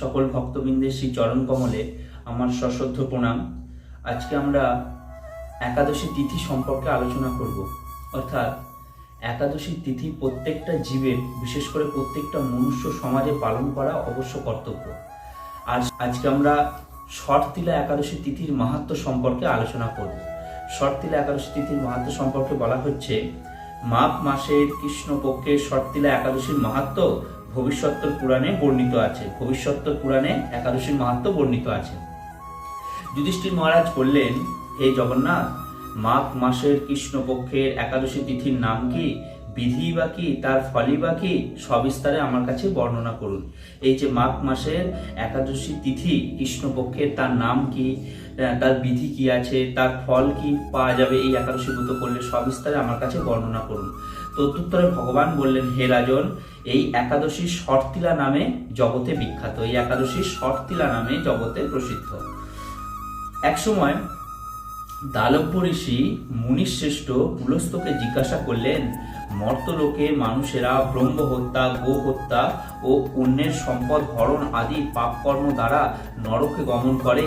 সকল ভক্তবৃন্দের শ্রী চরণ কমলে আমার সশ্রদ্ধ প্রণাম। আজকে আমরা একাদশী তিথি সম্পর্কে আলোচনা করব। অর্থাৎ একাদশী তিথি প্রত্যেকটা জীবের, বিশেষ করে প্রত্যেকটা মনুষ্য সমাজে পালন করা অবশ্য কর্তব্য। আর আজকে আমরা শর্তিলা একাদশী তিথির মাহাত্ম সম্পর্কে আলোচনা করব। শর্তিলা একাদশী তিথির মাহাত্ম সম্পর্কে বলা হচ্ছে, মাঘ মাসের কৃষ্ণপক্ষের শর্তিলা একাদশীর মাহাত্ম ভবিষ্যত্তর পুরাণে বর্ণিত আছে। ভবিষ্যত্তর পুরাণে একাদশীর মাহাত্ম বর্ণিত আছে। যুধিষ্ঠির মহারাজ বললেন, হে জগন্নাথ, মাঘ মাসের কৃষ্ণপক্ষের একাদশী তিথির নাম কি? বিধি বা কি? তার ফলই বা কি? সবিস্তারে আমার কাছে বর্ণনা করুন। এই যে মাঘ মাসের একাদশী তিথি, কৃষ্ণপক্ষের তার নাম কি? তার বিধি কি আছে? তার ফল কি পাওয়া যাবে এই একাদশী ব্রত করলে? সবিস্তারে আমার কাছে বর্ণনা করুন। তদুত্তরে ভগবান বললেন, হে রাজন এই একাদশী শর্তিলা নামে জগতে বিখ্যাত, এই একাদশী শর্তিলা নামে জগতে প্রসিদ্ধ। একসময় দালব্য ঋষি মুনিশ্রেষ্ঠ পুলস্তকে জিজ্ঞাসা করলেন, মর্তলোকে মানুষেরা ব্রহ্ম হত্যা গো হত্যা ও অন্যের সম্পদ হরণ আদি পাপকর্ম দ্বারা নরকে গমন করে,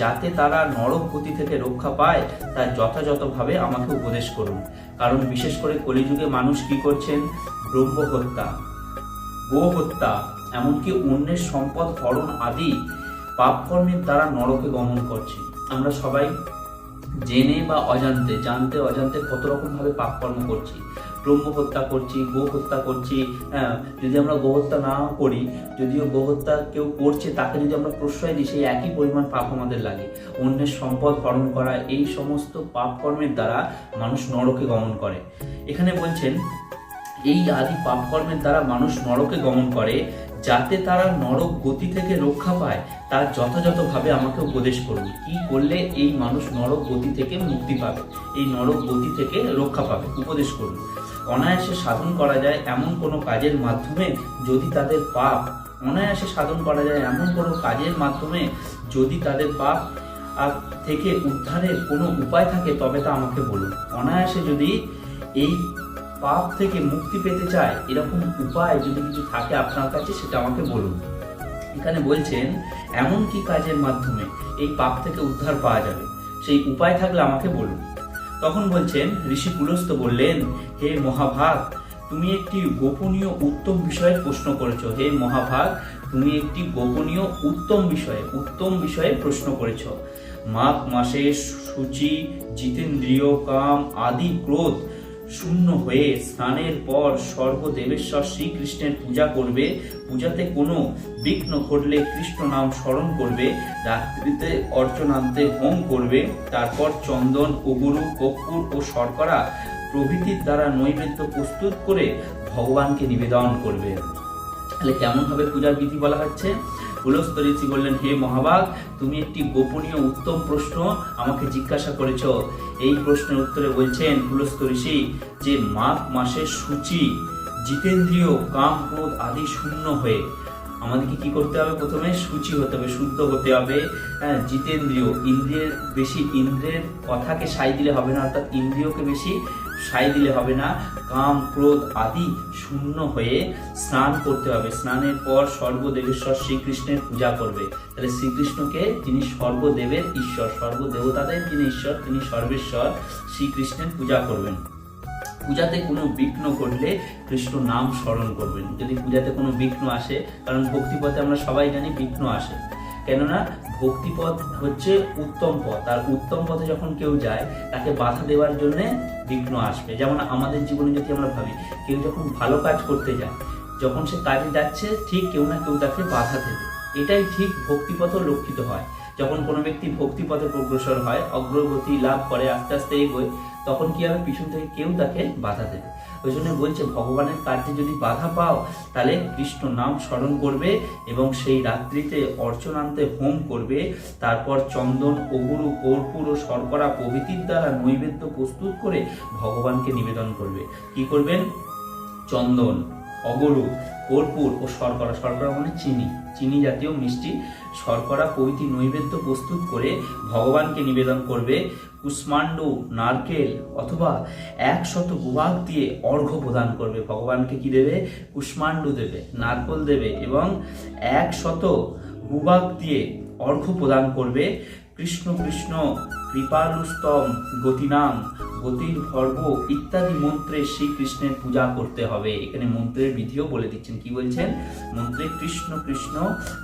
যাতে তারা নরক গতি থেকে রক্ষা পায়, তা যথাযথভাবে আমাকে উপদেশ করুন। কারণ বিশেষ করে কলিযুগে মানুষ কি করছেন? ব্রহ্ম হত্যা গো হত্যা এমনকি অন্যের সম্পদ হরণ আদি পাপকর্মের দ্বারা নরকে গমন করছে। আমরা সবাই জেনে বা অজান্তে, জানতে অজান্তে কত রকম ভাবে পাপকর্ম করছি। ব্রহ্ম হত্যা করছি গো হত্যা করছি হ্যাঁ যদি আমরা গো হত্যা না করি, যদিও গো হত্যা কেউ করছে, তাকে যদি আমরা প্রশ্রয় দিই, সেই একই পরিমাণ পাপ আমাদের লাগে। অন্যের সম্পদ হরণ করা, এই সমস্ত পাপকর্মের দ্বারা মানুষ নরকে গমন করে। এখানে বলছেন এই আদি পাপকর্মের দ্বারা মানুষ নরকে গমন করে, যাতে তারা নরক গতি থেকে রক্ষা পায়, তার যথাযথভাবে আমাকে উপদেশ করুন। কি করলে এই মানুষ নরক গতি থেকে মুক্তি পাবে? এই নরক গতি থেকে রক্ষা পাবে। উপদেশ করুন। অনায়াসে সাধন করা যায় এমন কোনো কাজের মাধ্যমে যদি তাদের পাপ, অনায়াসে সাধন করা যায় এমন কোনো কাজের মাধ্যমে যদি তাদের পাপ থেকে উদ্ধারের কোনো উপায় থাকে, তবে তা আমাকে বলুন। অনায়াসে যদি এই পাপ থেকে মুক্তি পেতে চায়, এরকম উপায় যদি কিছু থাকে আপনার কাছে, সেটা আমাকে বলুন। এখানে বলছেন, এমন কি কাজের মাধ্যমে এই পাপ থেকে উদ্ধার পাওয়া যাবে? সেই উপায় থাকলে আমাকে বলুন। তখন বলছেন, ঋষি পুলস্ত বললেন, হে মহাভাগ, তুমি একটি গোপনীয় উত্তম বিষয়ে প্রশ্ন করেছ। হে মহাভাগ, তুমি একটি গোপনীয় উত্তম বিষয়ে উত্তম বিষয়ে প্রশ্ন করেছ। মাঘ মাসে সূচি, জিতেন্দ্রিয়, কাম, আদি, ক্রোধ শূন্য হয়ে স্নানের পর সর্বদেবেশ্বর শ্রীকৃষ্ণের পূজা করবে। পূজাতে কোনো বিঘ্ন ঘটলে কৃষ্ণ নাম স্মরণ করবে। রাত্রিতে অর্চনান্তে হোম করবে। তারপর চন্দন অগুরু কর্পূর ও শর্করা প্রভৃতির দ্বারা নৈবেদ্য প্রস্তুত করে ভগবানকে নিবেদন করবে। তাহলে কেমনভাবে পূজার বিধি বলা হচ্ছে? পুলস্ত ঋষি বললেন, হে মহাভাগ তুমি একটি গোপনীয় উত্তম প্রশ্ন আমাকে জিজ্ঞাসা করেছ। এই প্রশ্নের উত্তরে বলছেন পুলস্ত ঋষি, যে মাঘ মাসের সূচি, জিতেন্দ্রীয় কাম ক্রোধ আদি শূন্য হয়ে, আমাদেরকে কি করতে হবে প্রথমে? সূচি হতে হবে, শুদ্ধ হতে হবে। হ্যাঁ জিতেন্দ্রীয় ইন্দ্রিয়ের বেশি, ইন্দ্রের কথাকে সাই দিলে হবে না, অর্থাৎ ইন্দ্রিয়কে বেশি সাই দিলে হবে না। কাম, ক্রোধ আদি শূন্য হয়ে স্নান করতে হবে। স্নানের পর সর্বদেবেশ্বর শ্রীকৃষ্ণের পূজা করবে। তাহলে শ্রীকৃষ্ণকে তিনি সর্বদেবের ঈশ্বর, সর্বদেবতাদের যিনি ঈশ্বর, তিনি সর্বেশ্বর শ্রীকৃষ্ণের পূজা করবেন। পূজাতে কোনো বিঘ্ন ঘটলে কৃষ্ণ নাম স্মরণ করবেন। যদি পূজাতে কোনো বিঘ্ন আসে, কারণ ভক্তিপথে আমরা সবাই জানি বিঘ্ন আসে। কেননা ভক্তিপথ হচ্ছে উত্তম পথ। আর উত্তম পথে যখন কেউ যায়, তাকে বাধা দেওয়ার জন্য বিঘ্ন আসবে। যেমন আমাদের জীবনে যদি আমরা ভাবি, কেউ যখন ভালো কাজ করতে যায়, যখন সে কাজে যাচ্ছে, ঠিক কেউ না কেউ তাকে বাধা দেবে। এটাই ঠিক ভক্তিপথও লক্ষিত হয়। যখন কোনো ব্যক্তি ভক্তিপথে প্রগ্রসর হয়, অগ্রগতি লাভ করে, আস্তে আস্তে এগোয়, তখন কি হবে? পিছন থেকে কেউ তাকে বাধা দেবে। ওই জন্য বলছে, ভগবানের কার্যে যদি বাধা পাও, তাহলে কৃষ্ণ নাম স্মরণ করবে এবং সেই রাত্রিতে অর্চনান্তে হোম করবে। তারপর চন্দন, অগুরু, কর্পূর ও শর্করা প্রভৃতির দ্বারা নৈবেদ্য প্রস্তুত করে ভগবানকে নিবেদন করবে। কি করবেন? চন্দন, অগরু, কর্পূর ও শর্করা। শর্করা মানে চিনি। চিনি জাতীয় মিষ্টি শর্করা, প্রভৃতি নৈবেদ্য প্রস্তুত করে ভগবানকে নিবেদন করবে কুষ্মাণ্ড, নারকেল অথবা একশত গুবাক দিয়ে অর্ঘ্য প্রদান করবে। ভগবানকে কি দেবে? কুষ্মাণ্ড দেবে, নারকল দেবে এবং একশত ভূভাগ দিয়ে অর্ঘ্য প্রদান করবে। কৃষ্ণ কৃষ্ণ, কৃপালুস্তম, গতিনাম গতির ভর্ব ইত্যাদি মন্ত্রে শ্রীকৃষ্ণের পূজা করতে হবে। এখানে মন্ত্রের বিধিও বলে দিচ্ছেন। কি বলছেন? মন্ত্রে কৃষ্ণ কৃষ্ণ,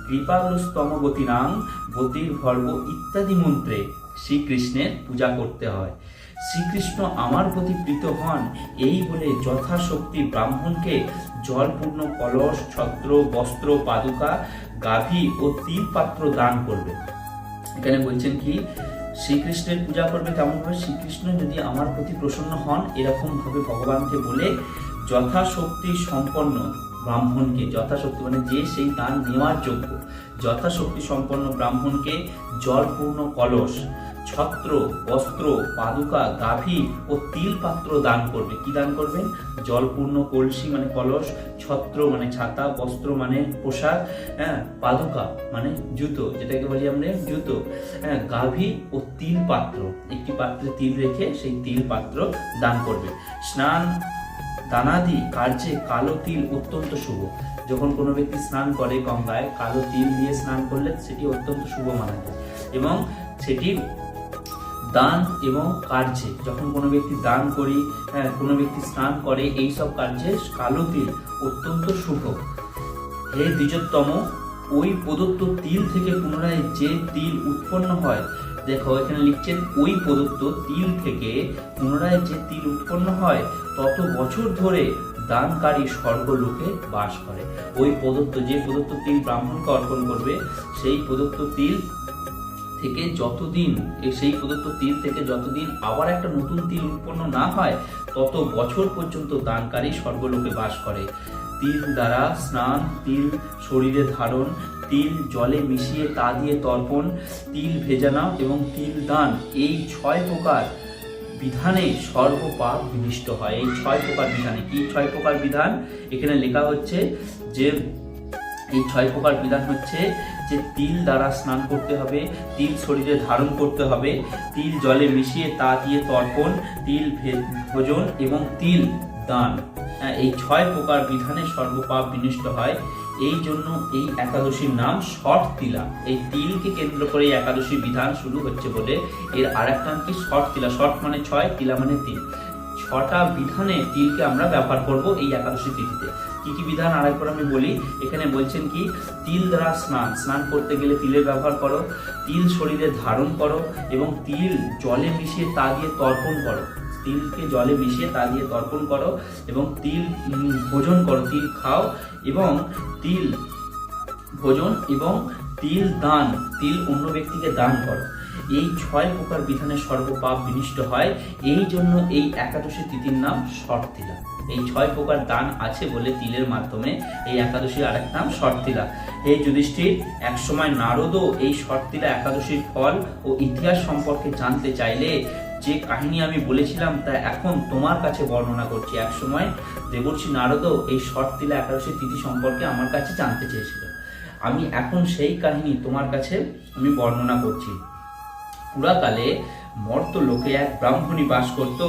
কৃপালুস্তম গতিনাম গতির ভর্ব ইত্যাদি মন্ত্রে শ্রীকৃষ্ণের পূজা করতে হয়। শ্রীকৃষ্ণ আমার প্রতি প্রীত হন, এই বলে যথাশক্তি ব্রাহ্মণকে জলপূর্ণ কলস, ছত্র, বস্ত্র, পাদুকা, গাভী ও তিল পাত্র দান করবে এখানে বলছেন কি? শ্রীকৃষ্ণের পূজা করবে কেমন ভাবে শ্রীকৃষ্ণ যদি আমার প্রতি প্রসন্ন হন এরকম ভাবে ভগবানকে বলে যথাশক্তি সম্পন্ন ব্রাহ্মণকে, যথাশক্তি মানে যে সেই দান নেওয়ার যোগ্য, যথাশক্তি সম্পন্ন ব্রাহ্মণকে জলপূর্ণ কলস ছত্র, বস্ত্র, পাদুকা, গাভী ও তিল পাত্র দান করবে। কি দান করবেন জলপূর্ণ কলসি মানে কলস, ছত্র মানে ছাতা, বস্ত্র মানে পোশাক হ্যাঁ পাদুকা মানে জুতো, যেটাকে বলি আমরা জুতো হ্যাঁ গাভী ও তিল পাত্র একটি পাত্রে তিল রেখে সেই তিল পাত্র দান করবে। স্নান, দানাদি কার্যে কালো তিল অত্যন্ত শুভ। যখন কোনো ব্যক্তি স্নান করে গঙ্গায়, কালো তিল দিয়ে স্নান করলে সেটি অত্যন্ত শুভ মানা যায় এবং সেটি দান এবং কার্যে। যখন কোনো ব্যক্তি দান করি হ্যাঁ কোনো ব্যক্তি স্নান করে, এই সব কার্যে কালো তিল অত্যন্ত শুভ। হে দ্বিজোত্তম, ওই প্রদত্ত তিল থেকে পুনরায় যে তিল উৎপন্ন হয়, দেখো এখানে লিখছেন, ওই প্রদত্ত তিল থেকে পুনরায় যে তিল উৎপন্ন হয়, তত বছর ধরে দানকারী স্বর্গলোকে বাস করে। ওই প্রদত্ত, যে প্রদত্ত তিল ব্রাহ্মণকে অর্পণ করবে, সেই প্রদত্ত তিল থেকে যতদিন সেই প্রদত্ত তিল থেকে যতদিন আবার একটা নতুন তিল উৎপন্ন না হয়, তত বছর পর্যন্ত দানকারী স্বর্গলোকে বাস করে। তিল দ্বারা স্নান, তিল শরীরে ধারণ, তিল জলে মিশিয়ে তা দিয়ে তর্পণ, তিল ভেজানো এবং তিল দান, এই ছয় প্রকার বিধানে সর্বপাপ বিনিষ্ট হয়। এই ছয় প্রকার বিধানে কি ছয় প্রকার বিধান? এখানে লেখা হচ্ছে যে এই ছয় প্রকার বিধান হচ্ছে, যে তিল দ্বারা স্নান করতে হবে, তিল শরীরে ধারণ করতে হবে, তিল জলে মিশিয়ে তা দিয়ে তর্পণ, তিল ভোজন এবং তিল দান। এই ছয় প্রকার বিধানে সর্বপাপ বিনষ্ট হয়। এই জন্য এই একাদশীর নাম শর্ট তিলা। এই তিলকে কেন্দ্র করে একাদশী বিধান শুরু হচ্ছে বলে এর আর এক নাম কি? শর্ট তিলা। শর্ট মানে ছয়, তিলা মানে তিল। ছটা বিধানে তিলকে আমরা ব্যবহার করব এই একাদশী তিথিতে। কি কি বিধান? আরেকবার আমি বলি, এখানে বলছেন কি, তিল দ্বারা স্নান। স্নান করতে গেলে তিলের ব্যবহার করো, তিল শরীরে ধারণ করো এবং তিল জলে মিশিয়ে তা দিয়ে তর্পণ করো। তিলকে জলে মিশিয়ে তা দিয়ে তর্পণ করো এবং তিল ভোজন করো, তিল খাও এবং তিল ভোজন এবং তিল দান, তিল অন্য ব্যক্তিকে দান করো। এই ছয় প্রকার বিধানে সর্বপাপ বিনিষ্ট হয়। এই জন্য এই একাদশী তিথির নাম শর্তিলা এই ছয় প্রকার দান আছে বলে তিলের মাধ্যমে এই একাদশীর আরেক নাম শর্তিলা। এই যুধিষ্ঠির একসময় নারদও এই শর্তিলা একাদশীর ফল ও ইতিহাস সম্পর্কে জানতে চাইলে যে কাহিনী আমি বলেছিলাম তা এখন তোমার কাছে বর্ণনা করছি। একসময় দেবর্ষী নারদও এই শর্তিলা একাদশী তিথি সম্পর্কে আমার কাছে জানতে চেয়েছিল। আমি এখন সেই কাহিনী তোমার কাছে আমি বর্ণনা করছি। পুরাকালে মর্ত লোকে এক ব্রাহ্মণী বাস করত।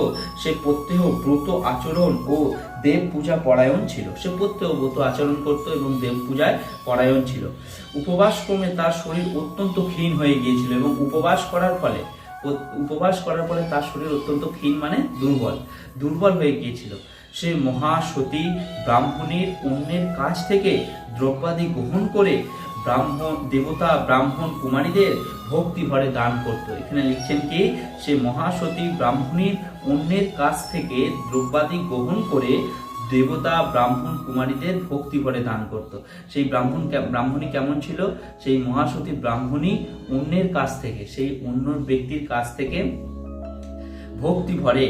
সে প্রত্যেহ ব্রত আচরণ ও দেব পূজা পরায়ণ ছিল। সে প্রত্যেহ ব্রত আচরণ করত এবং দেব পূজায় পরায়ণ ছিল। উপবাস ক্রমে তার শরীর অত্যন্ত ক্ষীণ হয়ে গিয়েছিল এবং উপবাস করার ফলে, উপবাস করার ফলে তার শরীর অত্যন্ত ক্ষীণ মানে দুর্বল দুর্বল হয়ে গিয়েছিল। সে মহাসতী ব্রাহ্মণীর অন্যের কাছ থেকে দ্রব্যাদি গ্রহণ করে ব্রাহ্মণ দেবতা, ব্রাহ্মণ কুমারীদের ভক্তি ভরে দান করত। এখানে লিখছেন কি, সে মহাসতী ব্রাহ্মণীর অন্যের কাছ থেকে দ্রব্যাদি গ্রহণ করে দেবতা, ব্রাহ্মণ কুমারীদের ভক্তি ভরে দান করত। সেই ব্রাহ্মণ ব্রাহ্মণী কেমন ছিল? সেই মহাসতী ব্রাহ্মণী অন্যের কাছ থেকে, সেই অন্য ব্যক্তির কাছ থেকে ভক্তি ভরে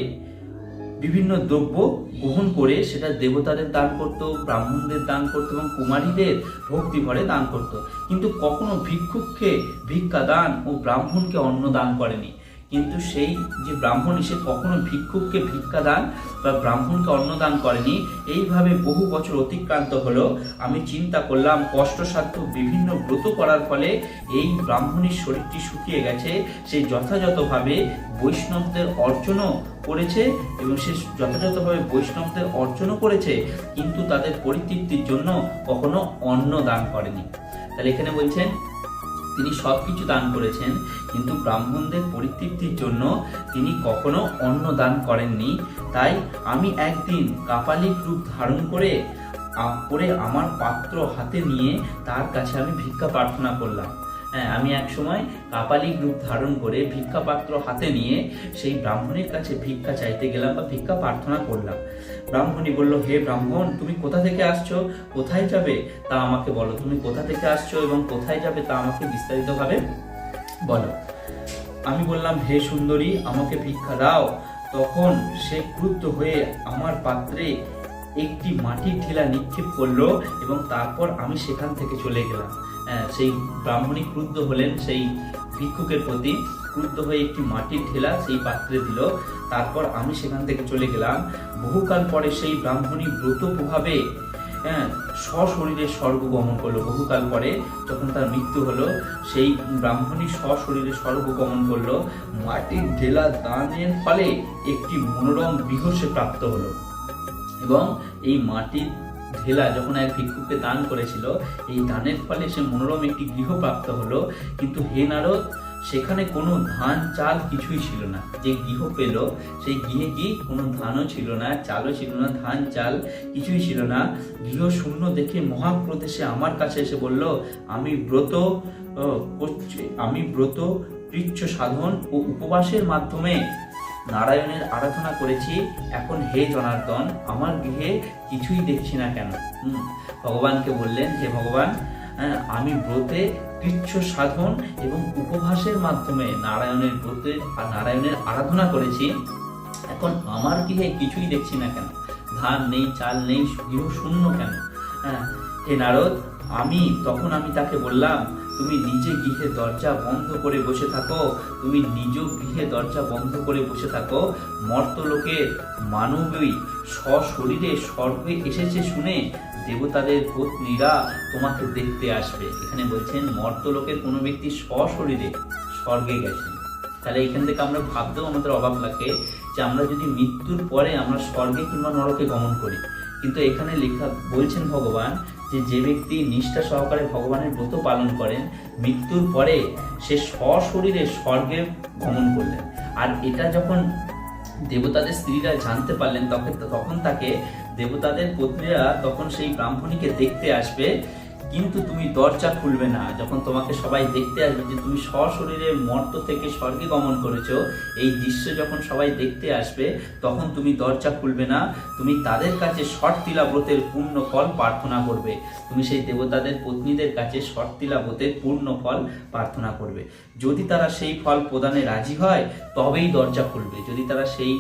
বিভিন্ন দ্রব্য গ্রহণ করে সেটা দেবতাদের দান করত, ব্রাহ্মণদের দান করত এবং কুমারীদের ভক্তি ভরে দান করত। কিন্তু কখনো ভিক্ষুককে ভিক্ষা দান ও ব্রাহ্মণকে অন্ন দান করেনি। কিন্তু সেই যে ব্রাহ্মণ সে কখনো ভিক্ষুককে ভিক্ষা দান বা ব্রাহ্মণকে অন্ন দান করেনি, এইভাবে বহু বছর অতিক্রান্ত হলো। আমি চিন্তা করলাম, কষ্টসাধ্য বিভিন্ন ব্রত করার ফলে এই ব্রাহ্মণীর শরীরটি শুকিয়ে গেছে। সে যথাযথভাবে বৈষ্ণবদের অর্জনও করেছে এবং সে যথাযথভাবে বৈষ্ণবদের অর্জনও করেছে, কিন্তু তাদের পরিতৃপ্তির জন্য কখনো অন্ন দান করেনি। তাহলে এখানে বলছেন তিনি সব কিছু দান করেছেন, কিন্তু ব্রাহ্মণদের পরিতৃপ্তির জন্য তিনি কখনো অন্ন দান করেননি। তাই আমি একদিন কাপালিক রূপ ধারণ করে করে আমার পাত্র হাতে নিয়ে তার কাছে আমি ভিক্ষা প্রার্থনা করলাম। হ্যাঁ আমি এক সময় কাপালিক রূপ ধারণ করে ভিক্ষা পাত্র হাতে নিয়ে সেই ব্রাহ্মণের কাছে ভিক্ষা চাইতে গেলাম বা ভিক্ষা প্রার্থনা করলাম। ব্রাহ্মণী বলল, হে ব্রাহ্মণ, তুমি কোথা থেকে আসছো? কোথায় যাবে তা আমাকে বলো। তুমি কোথা থেকে আসছো এবং কোথায় যাবে তা আমাকে বিস্তারিতভাবে বলো। আমি বললাম, হে সুন্দরী, আমাকে ভিক্ষা দাও। তখন সে ক্রুদ্ধ হয়ে আমার পাত্রে একটি মাটির ঠেলা নিক্ষেপ করল এবং তারপর আমি সেখান থেকে চলে গেলাম। সেই ব্রাহ্মণী ক্রুদ্ধ হলেন, সেই ভিক্ষুকের প্রতি ক্রুদ্ধ হয়ে একটি মাটির ঠেলা সেই পাত্রে দিল। তারপর আমি সেখান থেকে চলে গেলাম। বহুকাল পরে সেই ব্রাহ্মণী ব্রত প্রভাবে হ্যাঁ সশরীরে স্বর্গ গমন করল। বহুকাল পরে যখন তার মৃত্যু হলো, সেই ব্রাহ্মণী সশরীরে স্বর্গ গমন করল। মাটির ঢেলা দানের ফলে একটি মনোরম গৃহ সে প্রাপ্ত হলো। এবং এই মাটির ঢেলা যখন এক ভিক্ষুকে দান করেছিল, এই দানের ফলে সে মনোরম একটি গৃহ প্রাপ্ত হলো। কিন্তু হে নারদ সেখানে কোনো ধান চাল কিছুই ছিল না। যে গৃহ পেল সেই গৃহে কি কোনো ধানও ছিল না চালও ছিল না ধান চাল কিছুই ছিল না। গৃহ শূন্য দেখে মহাপ্রদেশে আমার কাছে এসে বলল আমি ব্রত আমি ব্রত পৃচ্ছ সাধন ও উপবাসের মাধ্যমে নারায়ণের আরাধনা করেছি। এখন হে জনার্দন আমার গৃহে কিছুই দেখছি না কেন? ভগবানকে বললেন যে ভগবান হ্যাঁ, আমি ব্রতে কৃচ্ছ সাধন এবং উপভাসের মাধ্যমে নারায়ণের ব্রতে আর নারায়ণের আরাধনা করেছি। এখন আমার গৃহে কিছুই দেখছি না কেন? ধান নেই, চাল নেই, গৃহ শূন্য কেন? হ্যাঁ হে নারদ, আমি তখন আমি তাকে বললাম, তুমি নিজে গৃহে দরজা বন্ধ করে বসে থাকো, তুমি নিজ গৃহে দরজা বন্ধ করে বসে থাকো। মর্তলোকের মানবী সশরীরে স্বর্গে এসেছে শুনে দেবতাদের পত্নীরা তোমাকে দেখতে আসবে। এখানে বলছেন, মর্তলোকের কোনো ব্যক্তি সশরীরে স্বর্গে গেছেন। তাহলে এখান থেকে আমরা ভাবতেও আমাদের অবাক লাগে যে আমরা যদি মৃত্যুর পরে আমরা স্বর্গে কিংবা নরকে গমন করি। কিন্তু এখানে লেখা বলছেন ভগবান যে যে ব্যক্তি নিষ্ঠা সহকারে ভগবানের ব্রত পালন করেন, মৃত্যুর পরে সে সশরীরে স্বর্গে গমন করলেন। আর এটা যখন দেবতাদের স্ত্রীরা জানতে পারলেন তখন তখন তাকে দেবতাদের পত্নীরা তখন সেই ব্রাহ্মণীকে দেখতে আসবে। কিন্তু তুমি দরজা খুলবে না। যখন তোমাকে সবাই দেখতে আসবে যে তুমি সশরীরে মর্ত থেকে স্বর্গে গমন করেছ, এই দৃশ্য যখন সবাই দেখতে আসবে, তখন তুমি দরজা খুলবে না। তুমি তাদের কাছে শর্তিলা ব্রতের পূর্ণ ফল প্রার্থনা করবে। তুমি সেই দেবতাদের পত্নীদের কাছে শর্তিলা ব্রতের পূর্ণ ফল প্রার্থনা করবে। যদি তারা সেই ফল প্রদানে রাজি হয়, তবেই দরজা খুলবে। যদি তারা সেই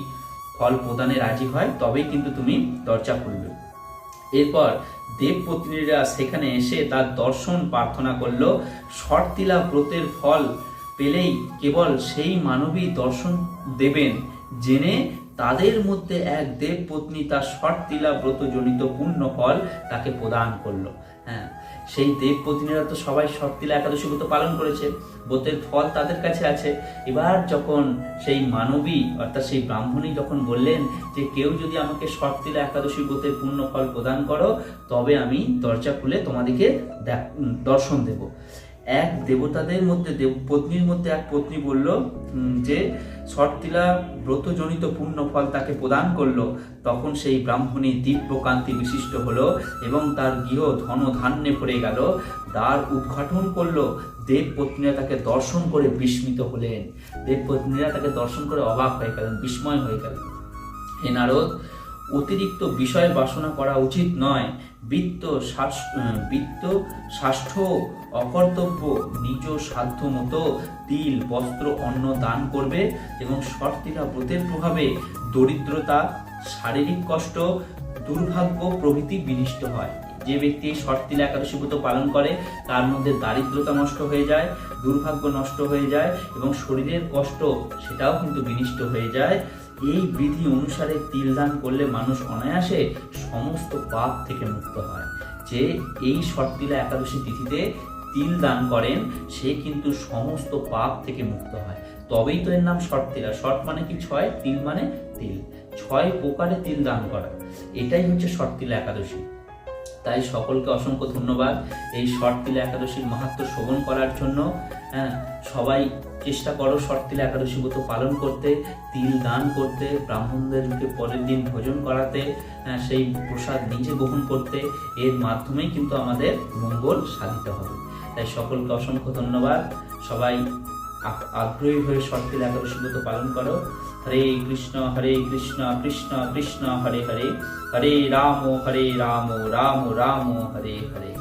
ফল প্রদানে রাজি হয়, তবেই কিন্তু তুমি দরজা খুলবে। এরপর দেবপত্নীরা সেখানে এসে তার দর্শন প্রার্থনা করল। শর্তিলা ব্রতের ফল পেলেই কেবল সেই মানবী দর্শন দেবেন। জেনে তাদের মধ্যে এক দেবপত্নী তার শর্তিলা ব্রতজনিত পূর্ণ ফল তাকে প্রদান করল। হ্যাঁ দেব দেবপত্নীরা তো সবাই সত্যিলা একাদশী ব্রত পালন করেছে, ব্রতের ফল তাদের কাছে আছে। এবার যখন সেই মানবী, অর্থাৎ সেই ব্রাহ্মণী যখন বললেন যে, কেউ যদি আমাকে সত্যিলা একাদশী ব্রতের পূর্ণ ফল প্রদান করো, তবে আমি দরজা খুলে তোমাদেরকে দর্শন দেব। এক দেবতাদের মধ্যে, দেব পত্নীর মধ্যে এক পত্নী বলল যে শর্তিলা ব্রতজনিত পূর্ণ ফল তাকে প্রদান করল। তখন সেই ব্রাহ্মণী দিব্য কান্তি বিশিষ্ট হলো এবং তার গৃহ ধন ধান্যে ভরে গেল। তার উদ্ঘাটন করল। দেব পত্নীরা তাকে দর্শন করে বিস্মিত হলেন। দেব পত্নীরা তাকে দর্শন করে অবাক হয়ে গেলেন, বিস্ময় হয়ে গেল হে নারদ, অতিরিক্ত বিষয় বাসনা করা উচিত নয়। বৃত্ত বৃত্ত স্বাস্থ্য অকর্তব্য, নিজ সাধ্য মতো তিল, বস্ত্র, অন্ন দান করবে এবং শর্তিলা ব্রতের প্রভাবে দরিদ্রতা, শারীরিক কষ্ট, দুর্ভাগ্য প্রভৃতি বিনিষ্ট হয়। যে ব্যক্তি এই শর্তিলা একাদশী ব্রত পালন করে, তার মধ্যে দারিদ্রতা নষ্ট হয়ে যায়, দুর্ভাগ্য নষ্ট হয়ে যায় এবং শরীরের কষ্ট সেটাও কিন্তু বিনিষ্ট হয়ে যায়। এই বিধি অনুসারে তিল দান করলে মানুষ অনায়াসে সমস্ত পাপ থেকে মুক্ত হয়। যে এই শর্তিলা একাদশী তিথিতে তিল দান করেন সে কিন্তু সমস্ত পাপ থেকে মুক্ত হয়। তবেই তো এর নাম শর্তিলা শর্ট মানে কি? ছয়? তিল মানে তিল। ছয় প্রকারে তিল দান করা। এটাই হচ্ছে শর্তিলা একাদশী। তাই সকলকে অসংখ্য ধন্যবাদ এই শর্ট তিলা একাদশীর মাহাত্ম শ্রবণ করার জন্য। হ্যাঁ সবাই চেষ্টা করো শর্ট তিলা একাদশী ব্রত পালন করতে তিল দান করতে ব্রাহ্মণদেরকে পরের দিন ভোজন করাতে হ্যাঁ, সেই প্রসাদ নিজে গ্রহণ করতে। এর মাধ্যমেই কিন্তু আমাদের মঙ্গল সাধিত হবে। তাই সকলকে অসংখ্য ধন্যবাদ। সবাই আগ্রহী হয়ে শর্ট তিলা একাদশী ব্রত পালন করো। হরে কৃষ্ণ হরে কৃষ্ণ কৃষ্ণ কৃষ্ণ, হরে হরে। হরে রাম হরে রাম রাম রাম, হরে হরে।